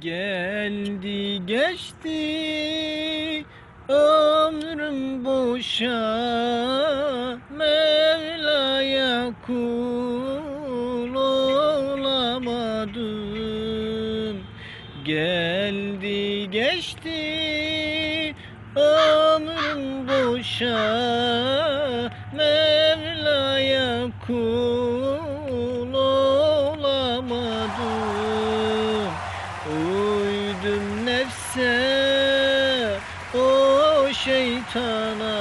Geldi geçti ömrüm boşa. Mevla'ya kul olamadım. Geldi geçti ömrüm boşa şeytana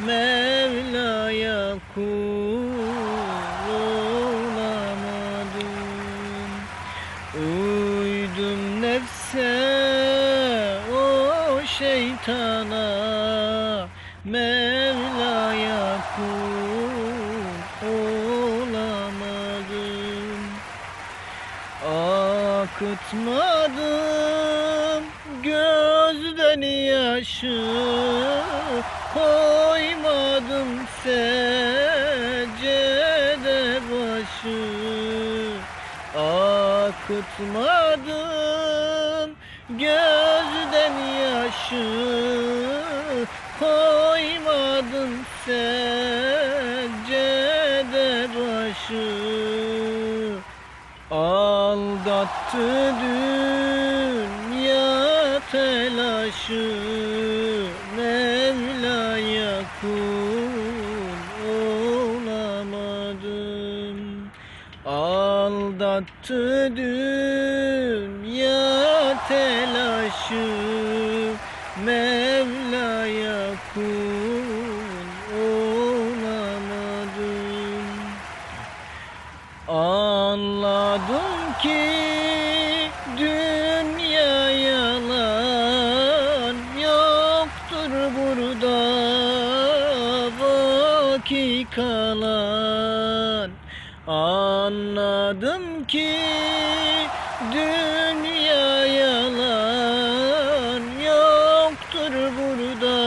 Mevla'ya kul olamadım Uydum nefse o şeytana Mevla'ya kul olamadım Akıtmadım yaşı Koymadım secde başı. Akıtmadım gözden yaşı Koymadım secde başı. Aldattı dünya telaşı Mevla'ya kul olamadım. Aldattı dünya telaşı Mevla'ya kul olamadım. Anladım ki Anladım ki dünya yalan Yoktur burada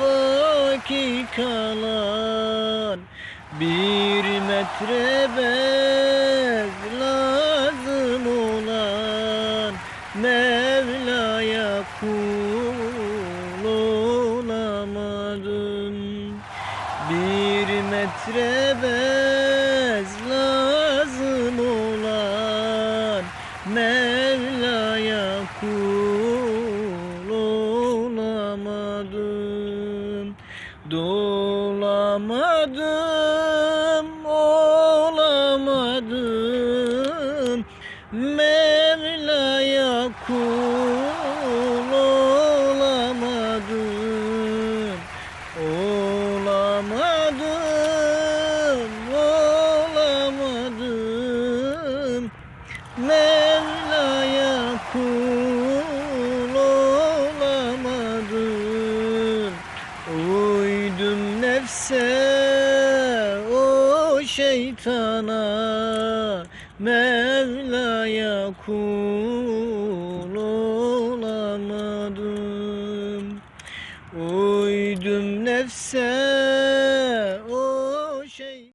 vaki kalan. Bir metre bez lazım olan Mevla'ya kul Bir metre bez lazım olan Mevla'ya kul olamadım. Dolamadım, olamadım. Mevla'ya kul Mevla'ya kul olamadım. Uydum nefse o şeytana. Mevla'ya kul olamadım. Uydum nefse